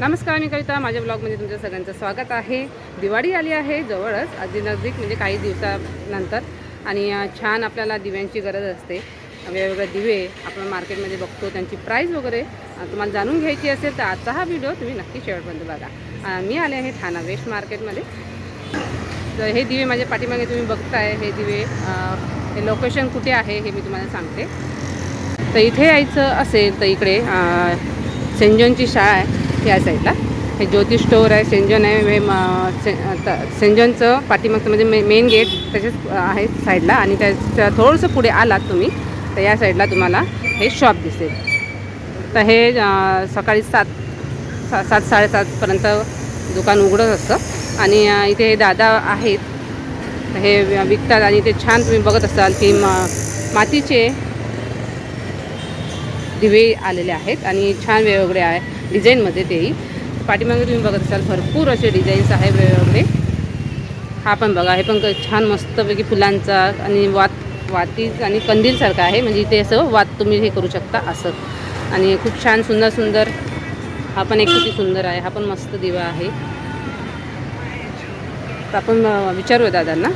नमस्कार मी कविता. माझ्या ब्लॉगमध्ये तुमचं सगळ्यांचं स्वागत आहे. दिवाळी आली आहे जवळच अगदी नजदीक म्हणजे काही दिवसानंतर. आणि छान आपल्याला दिव्यांची गरज असते. वेगवेगळे दिवे आपण मार्केटमध्ये बघतो त्यांची प्राईस वगैरे तुम्हाला जाणून घ्यायची असेल तर आजचा हा व्हिडिओ तुम्ही नक्की शेवटपर्यंत बघा. मी आले आहे ठाणा वेस्ट मार्केटमध्ये. तर हे दिवे माझ्या पाठीमागे तुम्ही बघताय. हे दिवे हे लोकेशन कुठे आहे हे मी तुम्हाला सांगते. तर इथे यायचं असेल तर इकडे सेंट जॉनची शाळा आहे. या साईडला हे ज्योतिष स्टोअर आहे सेंजन आहे हे म- से- पाठीमागचं म्हणजे मे मेन गेट त्याच्याच आहे साईडला आणि त्याच्या थोडंसं पुढे आलात तुम्ही तर या साईडला तुम्हाला हे शॉप दिसेल. तर हे सकाळी सात सा सात साडेसातपर्यंत दुकान उघडत असतं आणि इथे हे दादा आहेत. हे विकतात आणि ते छान तुम्ही बघत असाल की म मातीचे दिवे आलेले आहेत आणि छान वेगवेगळे आहे. डिझाईनमध्ये तेही. पाठीमागे तुम्ही बघत असाल भरपूर असे डिझाईन्स आहे वेगवेगळे. हा पण बघा हे पण क- छान मस्तपैकी फुलांचा आणि वात वाती आणि कंदीलसारखा आहे. म्हणजे इथे असं वात तुम्ही हे करू शकता असं. आणि खूप छान सुंदर सुंदर. हा पण एक किती सुंदर आहे. हा पण मस्त दिवा आहे. तर आपण विचारूया दादांना.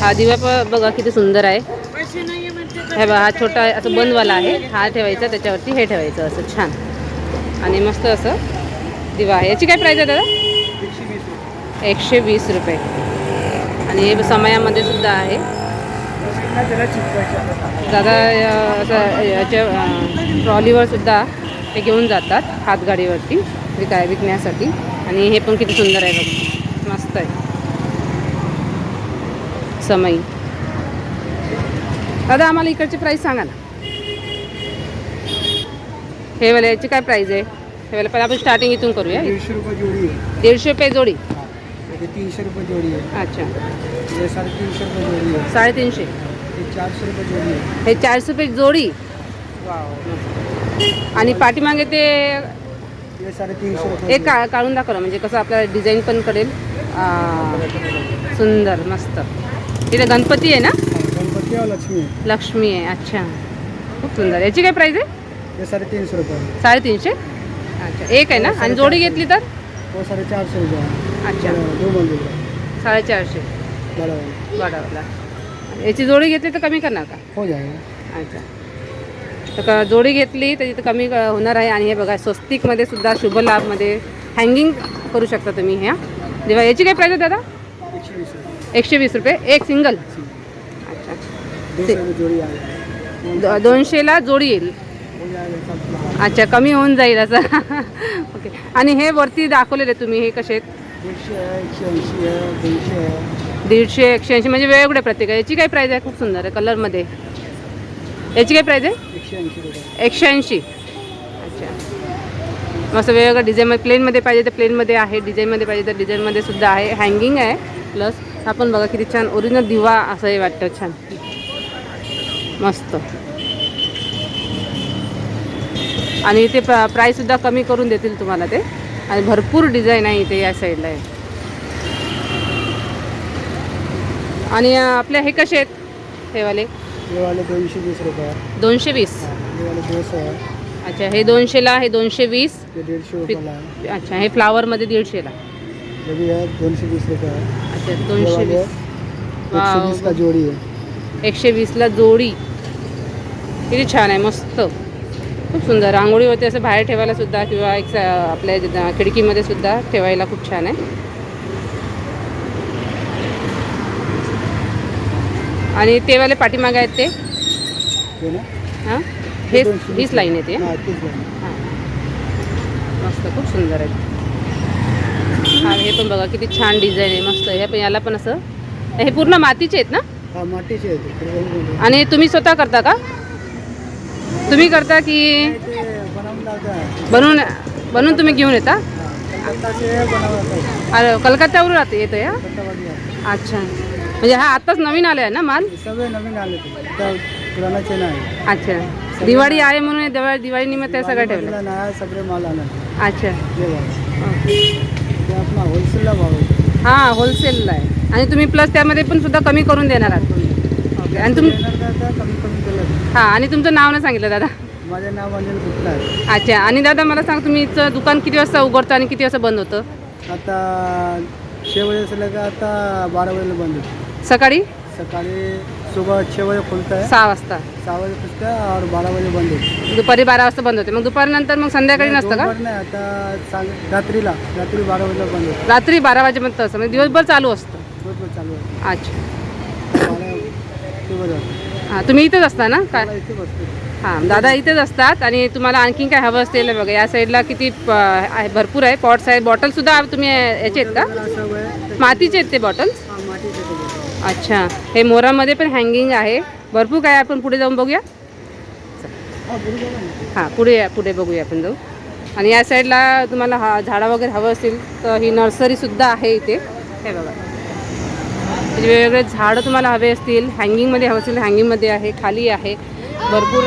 हा दिवा पण बघा किती सुंदर आहे. हे बघा हा छोटा असं बंदवाला आहे. हा ठेवायचा त्याच्यावरती हे ठेवायचं असं छान. आणि मस्त असं दिवा आहे. याची काय प्राईज आहे दादा? एकशे वीस रुपये. आणि हे समयामध्ये सुद्धा आहे. दादा असं याच्या ट्रॉलीवर सुद्धा ते घेऊन जातात हातगाडीवरती विकाय विकण्यासाठी. आणि हे पण किती सुंदर आहे बघ. मस्त आहे. समई. दादा आम्हाला इकडची प्राईस सांगा ना. हे वाले याची काय प्राईस आहे? हे वाले पहिला आपण स्टार्टिंग इथून करूया. दीडशे रुपये जोडी आहे. दीडशे रुपये जोडी? तीनशे रुपये जोडी आहे. अच्छा. साडेतीनशे रुपये जोडी आहे. साडेतीनशे. हे चारशे रुपये जोडी आहे. हे चारशे रुपये जोडी? आणि पाठीमागे ते हे साडेतीनशे रुपये एक का काढून दाखवलं म्हणजे कसं आपल्याला डिझाईन पण कळेल आ, सुंदर मस्त. तिथे गणपती आहे ना? लक्ष्मी. आहे लक्ष्मी आहे अच्छा. खूप सुंदर. याची काय प्राईस आहे? हे साडेतीनशे रुपये. साडेतीनशे? अच्छा. एक आहे ना? आणि जोडी घेतली तर? तो साडेचारशे रुपये. आहे. अच्छा मंदिर साडेचारशे. बरोबर. याची जोडी घेतली तर कमी करणार का? हो जाएगा अच्छा. तर क- जोडी घेतली तर तिथं कमी क- होणार आहे. आणि हे बघा स्वस्तिकमध्ये सुद्धा शुभ लाभमध्ये हँगिंग करू शकता तुम्ही ह्या जेव्हा याची काय प्राईस आहे दादा? एकशे वीस रुपये एकशे वीस रुपये. एक सिंगल दोनशे द- दोनशेला जोडी येईल. अच्छा कमी होऊन जाईल असं. ओके आणि हे वरती दाखवलेले तुम्ही हे कसे आहेत? दीडशे एकशे ऐंशी म्हणजे वेगवेगळे प्रत्येक आहे याची काय प्राईज आहे? खूप सुंदर आहे कलरमध्ये याची काय प्राईज आहे? एकशे ऐंशी. अच्छा. मस्त वेगवेगळ्या डिझाईनमध्ये प्लेनमध्ये पाहिजे तर प्लेनमध्ये आहे डिझाईनमध्ये पाहिजे तर डिझाईनमध्ये सुद्धा आहे. हँगिंग आहे प्लस आपण बघा किती छान ओरिजिनल दिवा असं हे वाटतं छान. मस्त. आणि इथे प प्राईससुद्धा कमी करून देतील तुम्हाला ते. आणि भरपूर डिझाईन आहे इथे या साईडला आहे आणि अं, आपले हे कसे आहेत? हे वाले? दोनशे वीस रुपये. दोनशे वीस? अच्छा हे दोनशेला हे दोनशे वीस. अच्छा हे फ्लावरमध्ये दीडशेला. दोनशे वीस रुपये अच्छा दोनशे वीस. एकशे वीसला जोडी. किती छान आहे मस्त. खूप सुंदर. रांगोळीवरती असं बाहेर ठेवायला सुद्धा किंवा एक आपल्या खिडकीमध्ये सुद्धा ठेवायला खूप छान आहे. आणि ते वाले पाठीमागे आहेत ते? हां? हे दोनशे हीच लाईन हाँ तीस लाइन हां. मस्त खूप सुंदर आहे. हा हे पण बघा किती छान डिझाईन आहे मस्त. हे पण याला पण असं हे पूर्ण मातीचे आहेत ना? तो, वही बोलो। आणि तुम्ही स्वतः करता का? तुम्ही करता की बनवून बनवून तुम्ही घेऊन येता? है अरे कलकत्त्यावरून राहते येतं या अच्छा. म्हणजे हा आत्ताच नवीन आला आहे ना माल? है नवीन आले अच्छा. दिवाळी आहे म्हणून दिवाळी निमित्त सगळं ठेवलं सगळे माल आला. अच्छा. होलसेलला भाव हां होलसेलला आहे. आणि तुम्ही प्लस त्यामध्ये पण सुद्धा कमी करून देणार आहात. ओके आणि तुम हां आणि तुमचं नाव नाही सांगितलं दादा? माझं नाव अनिल गुप्ता आहे. अच्छा आणि दादा मला सांग तुम्ही दुकान किती वाजता उघडतं आणि किती वाजता बंद होतं? आता छः बजे से लेकर आता बारह बजे बंद होता. सकाळी? सकाळी सुबह छः बजे खुलता है सहा वाजता. सहा बजे खुलता है और बारह बजे बंद होता. दुपारी बारा वाजता बंद होते. मग दुपारनंतर मग संध्याकाळी नसतं का? दोपहर नाही आता सांग रात्रीला रात्री बारा वाजता बंद होतं. रात्री बारा वाजेपर्यंत असतं. म्हणजे दिवसभर चालू असतं. दिवसभर चालू अच्छा. बारा ते बरं. हां तुम्ही इथेच असता ना? काय? हां दादा इथेच असतात आणि तुम्हाला आणखीन काय हवं असेल बघा या साईडला किती आहे भरपूर आहे. पॉट्स आहेत बॉटलसुद्धा तुम्ही याचे आहेत का? आहे. मातीचे आहेत ते बॉटल्स. अच्छा हे मोरामध्ये पण हँगिंग आहे. भरपूर काय आहे, आपण पुढे जाऊन बघूया? हा, आहे पुढे या पुढे बघूया आपण जाऊ. आणि या साईडला तुम्हाला हा झाडं वगैरे हवं असेल तर ही नर्सरीसुद्धा आहे इथे. हे बघा. म्हणजे वेगवेगळे झाडं तुम्हाला हवे असतील हँगिंगमध्ये हवं असतील हँगिंगमध्ये आहे खाली आहे. भरपूर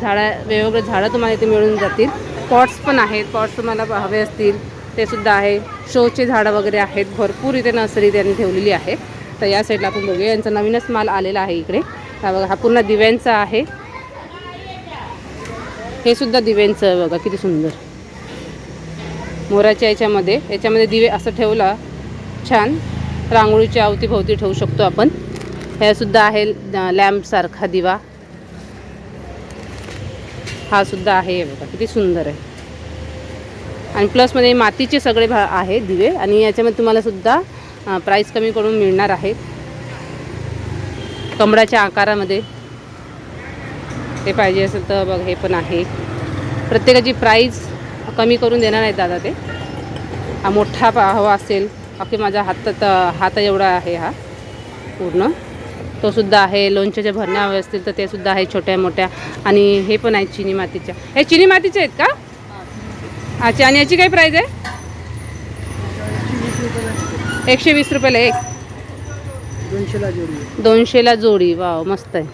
झाडं वेगवेगळे झाडं तुम्हाला इथे मिळून जातील. पॉट्स पण आहेत पॉट्स तुम्हाला हवे असतील ते सुद्धा आहे. शोचे झाडं वगैरे आहेत भरपूर इथे नर्सरी त्यांनी ठेवलेली आहे. तर या साईडला आपण बघूया यांचा नवीनच माल आलेला आहे इकडे. हा बघा हा पूर्ण दिव्यांचा आहे. हे सुद्धा दिव्यांचं आहे बघा किती सुंदर. मोराच्या याच्यामध्ये याच्यामध्ये दिवे असं ठेवला छान. रांगोळीच्या अवतीभोवती ठेवू शकतो आपण. ह्यासुद्धा आहे लॅम्पसारखा दिवा. हा सुद्धा आहे हे बघा किती सुंदर आहे. आणि प्लसमध्ये मातीचे सगळे भा आहे दिवे आणि याच्यामध्ये तुम्हाला सुद्धा प्राईस कमी करून मिळणार आहे. कमळाच्या आकारामध्ये. ते पाहिजे असेल तर बघ हे पण आहे. प्रत्येकाची प्राईस कमी करून देणार आहेत दादा ते. हा मोठा पा हवा असेल. अगदी माझ्या हातात हात एवढा आहे हा पूर्ण. तो सुद्धा आहे लोणच्याच्या भरण्या हवे असतील तर ते सुद्धा आहे छोट्या मोठ्या. आणि हे पण आहेत चिनी मातीच्या. हे चिनी मातीचे आहेत का? अच्छा आणि याची काय प्राईज आहे? एकशे वीस रुपयाला एक. दोनशेला जोडी दोनशेला जोडी वाव मस्त आहे.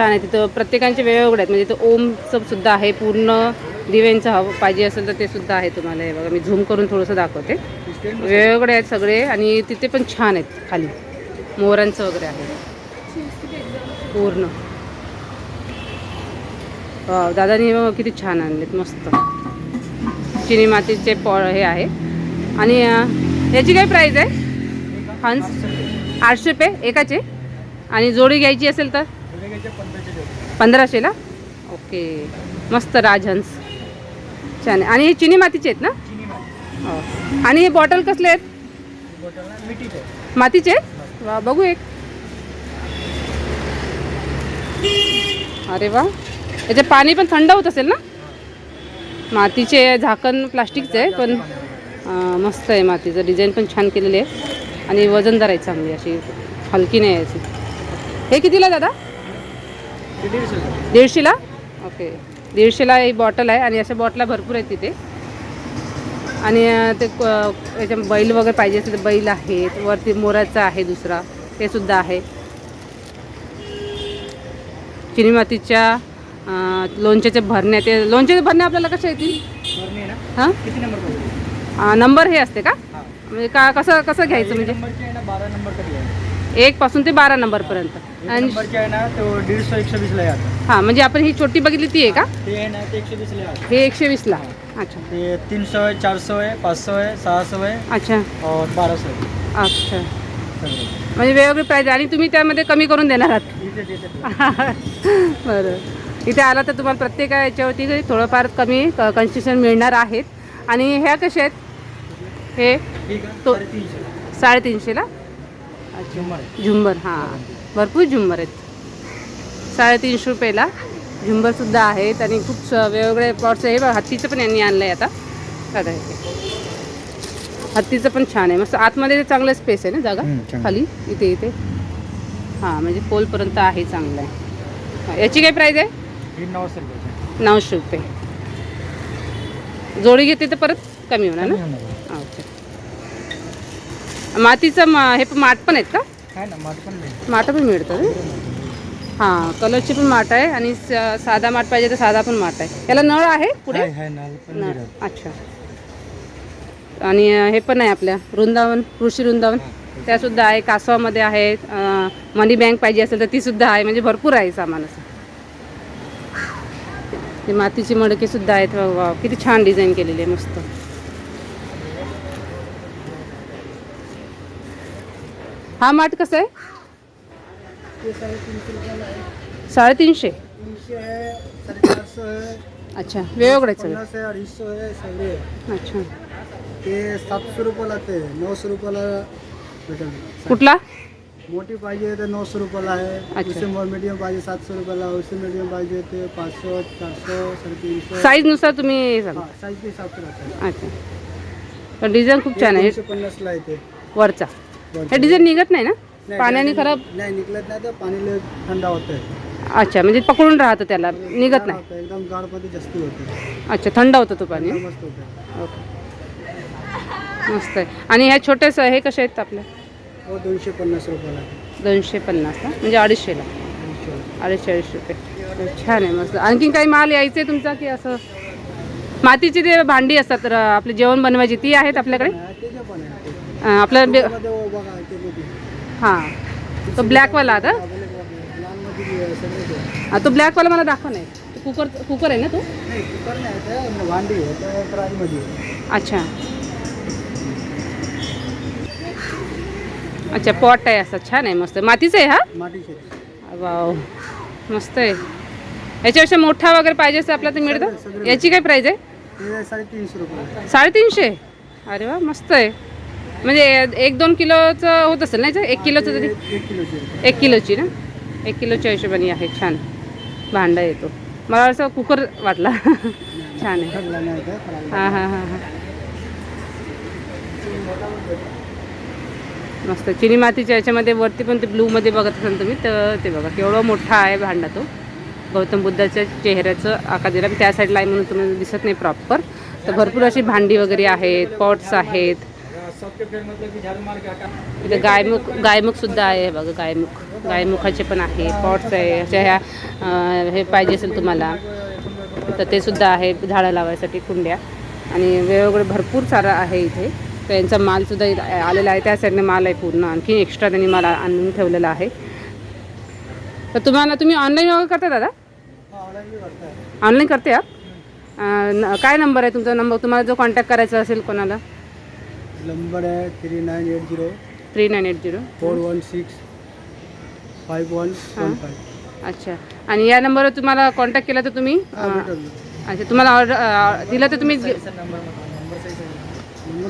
छान आहे. तिथं प्रत्येकांचे वेगवेगळे आहेत. म्हणजे इथं ओमचं सुद्धा आहे. पूर्ण दिव्यांचं हवं पाहिजे असेल तर ते सुद्धा आहे तुम्हाला. हे बघा मी झूम करून थोडंसं दाखवते. वेगवेगळे आहेत सगळे आणि तिथे पण छान आहेत खाली. मोरांचं वगैरे आहे. पूर्ण. दादानी बघा किती छान आणलेत. मस्त. चिनी मातीचे पॉ हे आहे. आणि याची काय प्राईज आहे? हंस? आठशे रुपये? एकाचे? आणि जोडी घ्यायची असेल तर? पंधराशेला? ओके. मस्त राजहंस. छान. आणि हे चिनी मातीचे आहेत ना? हो. आणि हे बॉटल कसले आहेत? मातीचे आहेत? वा बघू एक. अरे वा. याचे पाणी पण थंड होत असेल ना? मातीचे झाकण प्लास्टिकचं आहे पण मस्त आहे मातीचं. डिझाईन पण छान केलेली आहे. आणि वजनदार आहे चांगली अशी. हलकी नाही आहे अशी. हे कितीला दादा? दीडशेला. ओके. दीडशेला ही बॉटल आहे आणि अशा बॉटला भरपूर आहेत तिथे. आणि ते याच्या बैल वगैरे पाहिजे असेल तर बैल आहेत वरती मोराचा आहे दुसरा ते सुद्धा आहे. चिनी मातीच्या लोणच्याच्या भरण्या ते लोणच्याच्या भरण्या आपल्याला कशा येतील? हां? नंबर हे असते का. म्हणजे का कसं कसं घ्यायचं म्हणजे? आहे नंबर आहे एक पासून ते बारा नंबरपर्यंत एक आणि नंबरचे आहे ना तो दीडशे एकशे आहे हां म्हणजे आपण ही छोटी बघितली ती आहे का? ते आहे ना ते एकशे वीसला आहे हे एकशे वीसला अच्छा. ते तीन सौ है चार सौ है पाँच सौ है सहा सौ है अच्छा. और सौ है अच्छा. म्हणजे वेगवेगळे प्राईज आणि तुम्ही त्यामध्ये कमी करून देणार आहात. इथे बरं. इथे आला तर तुम्हाला प्रत्येक याच्यावरती काही थोडंफार कमी कन्सेशन मिळणार आहेत. आणि ह्या कशा आहेत? हे? ठीक आहे तो- साडेतीनशे. साडेतीनशेला आहे झुंबर. हां. भरपूर झुंबर आहेत. साडेतीनशे रुपयाला. झुंबरसुद्धा आहेत आणि खूप वेगवेगळे प्लॉट्स आहे. बघा, हत्तीचं पण यांनी आणलं आहे आता हे हत्तीचं पण छान आहे. मस्त आतमध्ये चांगलं स्पेस आहे ना जागा. खाली? इथे इथे. हां म्हणजे पोलपर्यंत आहे चांगलं. आहे हां, याची काय प्राईज आहे? ही नऊशे रुपयाचे. नऊशे रुपये. जोडी घेते तर परत कमी होणार ना? मातीचं मा हे पण माठ पण आहेत का? आहे ना माठ पण नाही माठ पण मिळतं? हां कलरची पण माठ आहे आणि स- साधा माठ पाहिजे तर साधा पण माठ आहे. याला नळ आहे पुढे? आहे, आहे पण नळ. अच्छा. आणि अं, हे पण आहे आपल्या वृंदावन कृषी वृंदावन. हा, त्यासुद्धा आहे कासवामध्ये आहेत मनी बँक पाहिजे असेल तर ती सुद्धा आहे म्हणजे भरपूर आहे सामान असं. ते मातीची मडके सुद्धा आहेत वा वा, किती छान डिझाईन केलेली आहे मस्त. हा माठ कसं आहे? साडेतीनशे. अच्छा वेगवेगळे सगळे? अडीचशे सगळे. अच्छा. ते सातशे रुपयाला ते नऊशे रुपयाला भेटेल कुठला? मोठी पाहिजे तर नऊशे रुपयाला आहे. मीडियम पाहिजे सातशे रुपयाला. औषध मीडियम पाहिजे ते पाचशे चारशे साडेतीनशे. साईजनुसार तुम्ही सांगा. साईजचे हिसाब अच्छा. पण डिझाईन खूप छान आहे. पन्नासला आहे ते. वरचं. हे डिझाईन निघत नाही ना? पाण्याने खराब नाही निघलत नाही तर पाणी लय थंड होतं अच्छा म्हणजे पकडून राहतं त्याला निघत नाही. एकदम गाढमध्ये जास्त होतं अच्छा थंड होतं तो पाणी? मस्त होतं ओके. मस्त आहे. आणि ह्या छोटेस हे कसे आहेत आपले हो दोनशे पन्नास रुपयाला. दोनशे पन्नास ना? म्हणजे अडीचशेला. अडीचशे अडीचशे रुपये. छान आहे मस्त. आणखीन काही माल यायचे तुमचा की असं? मातीची ते भांडी असतात तर आपले जेवण बनवायची ती आहेत आपल्याकडे? ते जे पण आहे ते. अं, आपलं बे- त्यामध्ये हो. ते तो ब्लॅकवाला आता? हा, ते. तो ब्लॅकवाला मला दाखव नाही तो कुकर कुकर आहे ना तो? ते ते. अच्छा. अच्छा पॉट आहे असं छान आहे मस्त. मातीचं आहे हा? वाव. मस्त आहे. याच्यापेक्षा मोठा वगैरे पाहिजे असं आपल्याला तर सगळं- मिळतं. याची काय प्राईज आहे? ते साडेतीनशे रुपये. साडेतीनशे? अरे वा मस्त आहे. म्हणजे एक दोन किलोचं होत असेल नाही एक किलोचं तरी? एक किलोची ना? एक किलोच्या हिशोबाने आहे छान. भांडा येतो. मला असं कुकर वाटला. छान आहे. हां हां हां हां. मस्त. चिनी मातीच्या याच्यामध्ये वरती पण ते ब्लूमध्ये बघत असाल तुम्ही तर ते बघा. केवढा मोठा आहे भांडा तो. गौतम बुद्धाच्या चेहऱ्याचं आकार दिला. त्या साईडला आहे म्हणून तुम्हाला दिसत नाही प्रॉपर तर भरपूर अशी भांडी वगैरे आहेत पॉट्स आहेत. इथे गायमुख गायमुख सुद्धा आहे बघा गायमुख. गायमुखाचे पण आहे पॉट्स आहे अशा ह्या हे पाहिजे असेल तुम्हाला. तर ते सुद्धा आहे झाडं लावायसाठी कुंड्या. आणि वेगवेगळे भरपूर सारं आहे इथे. तर यांचा मालसुद्धा आलेला आहे. त्या साईडने माल आहे पूर्ण. आणखी एक्स्ट्रा त्यांनी माल आणून ठेवलेला आहे. तर तुम्हाला तुम्ही ऑनलाईन वगैरे करता दादा? ऑनलाईन करते आप न- काय नंबर आहे तुमचा? नंबर तुम्हाला जो कॉन्टॅक्ट करायचा असेल कोणाला? नंबर आहे three nine eight zero three nine eight zero four one six five one one five अच्छा। आणि या नंबरवर तुम्हाला कॉन्टॅक्ट केला तर तुम्ही? हा अं, अच्छा तुम्हाला ऑर्डर दिलं तर तुम्ही नंबर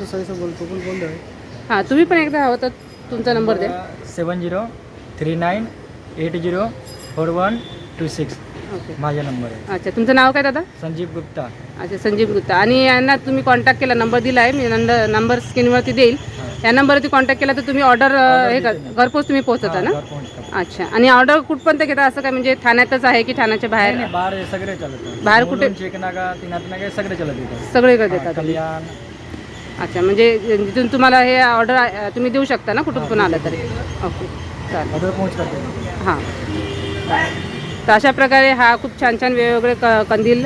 सही बोलतो. पण कोण आहे हां तुम्ही पण एकदा हवं तर तुमचा नंबर द्या. Seven zero three nine eight zero four one two six okay. माझा नंबर आहे. अच्छा तुमचं नाव काय दादा? संजीव गुप्ता. अच्छा संजीव गुप्ता. आणि यांना तुम्ही कॉन्टॅक्ट केला नंबर दिला आहे मी नंबर नंबर स्क्रीनवरती देईल. या नंबरवरती कॉन्टॅक्ट केला तर तुम्ही ऑर्डर हे कर घरपोच तुम्ही पोहोचवता ना? पोहोचतो अच्छा. आणि ऑर्डर कुठपर्यंत घेता? असं काय म्हणजे ठाण्यातच आहे की ठाण्याच्या बाहेर? नाही, बाहेर हे सगळे चालत बाहेर कुठे? हे सगळे चालत सगळीकडे हा, देतात कल्याण. अच्छा म्हणजे जिथून तुम्हाला हे ऑर्डर तुम्ही देऊ शकता ना? कुठून पण आलं तरी? ओके चालेल. ऑर्डर हां. तर अशा प्रकारे हा खूप छान छान वेगवेगळे क कंदील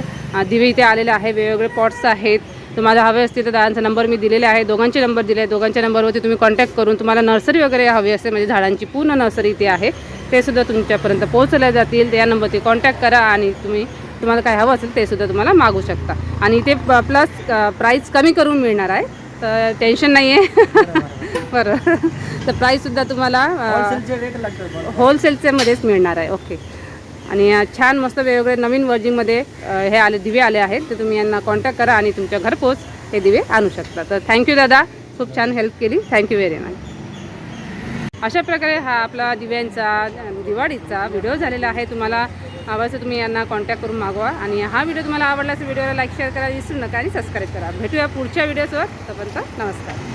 दिवे इथे आलेले आहे वेगवेगळे पॉट्स आहेत. तुम्हाला हवे असतील तर दादांचा नंबर मी दिलेला आहे दोघांचे नंबर दिले आहे दोघांच्या नंबरवरती तुम्ही कॉन्टॅक्ट करून तुम्हाला नर्सरी वगैरे हवी असेल म्हणजे झाडांची पूर्ण नर्सरी इथे आहे ते सुद्धा तुमच्यापर्यंत पोहोचल्या जातील. त्या नंबरवरती कॉन्टॅक्ट करा आणि तुम्ही तुम्हाला काय हवं असेल ते सुद्धा तुम्हाला मागू शकता. आणि इथे प्लस प्राईस कमी करून मिळणार आहे तर टेन्शन नाही आहे बरं. तर प्राईससुद्धा तुम्हाला अ, होलसेलचे रेट लागतात होलसेलचे मध्येच मिळणार आहे. ओके आणि छान मस्त वेगवेगळे नवीन वर्जिंगमध्ये हे आले दिवे आले आहेत तर तुम्ही यांना कॉन्टॅक्ट करा आणि तुमच्या घरपोच हे दिवे आणू शकता. तर थँक्यू दादा खूप छान हेल्प केली. थँक्यू व्हेरी मच अशा प्रकारे हा आपला दिव्यांचा दिवाळीचा व्हिडिओ झालेला आहे. तुम्हाला हवं तुम्ही यांना कॉन्टॅक्ट करून मागवा. आणि हा व्हिडिओ तुम्हाला आवडला असेल व्हिडिओला लाईक शेअर करा विसरू नका आणि सबस्क्राईब करा. भेटूया पुढच्या व्हिडिओसोबत तोपर्यंत नमस्कार.